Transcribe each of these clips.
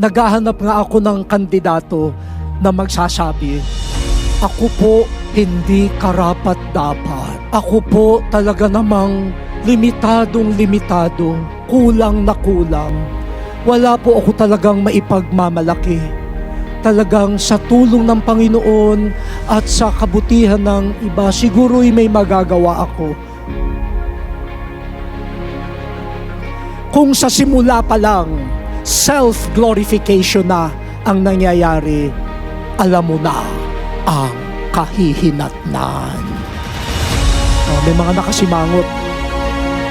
naghahanap nga ako ng kandidato na magsasabi, ako po hindi karapat dapat. Ako po talaga namang limitadong limitado, kulang na kulang. Wala po ako talagang maipagmamalaki. Talagang sa tulong ng Panginoon at sa kabutihan ng iba, siguro'y may magagawa ako. Kung sa simula pa lang, self-glorification na ang nangyayari, alam mo na ang kahihinatnan. Oh, may mga nakasimangot.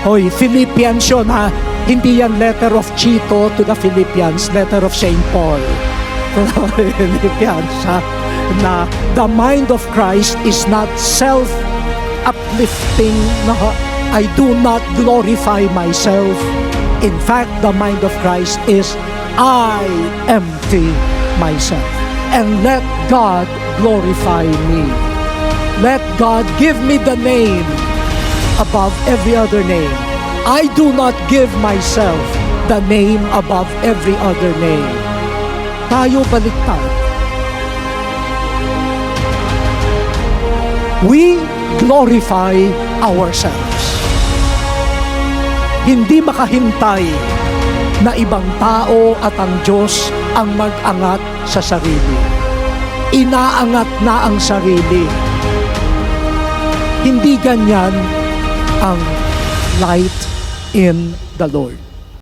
Hoy, Philippians yun ha. Hindi yan letter of Chito to the Philippians, letter of St. Paul to Philippians ha. Na the mind of Christ is not self-uplifting. Na, I do not glorify myself. In fact, the mind of Christ is I empty myself and let God glorify me. Let God give me the name above every other name. I do not give myself the name above every other name. Tayo baliktad. We glorify ourselves. Hindi makahintay na ibang tao at ang Diyos ang mag-angat sa sarili. Inaangat na ang sarili. Hindi ganyan ang light in the Lord.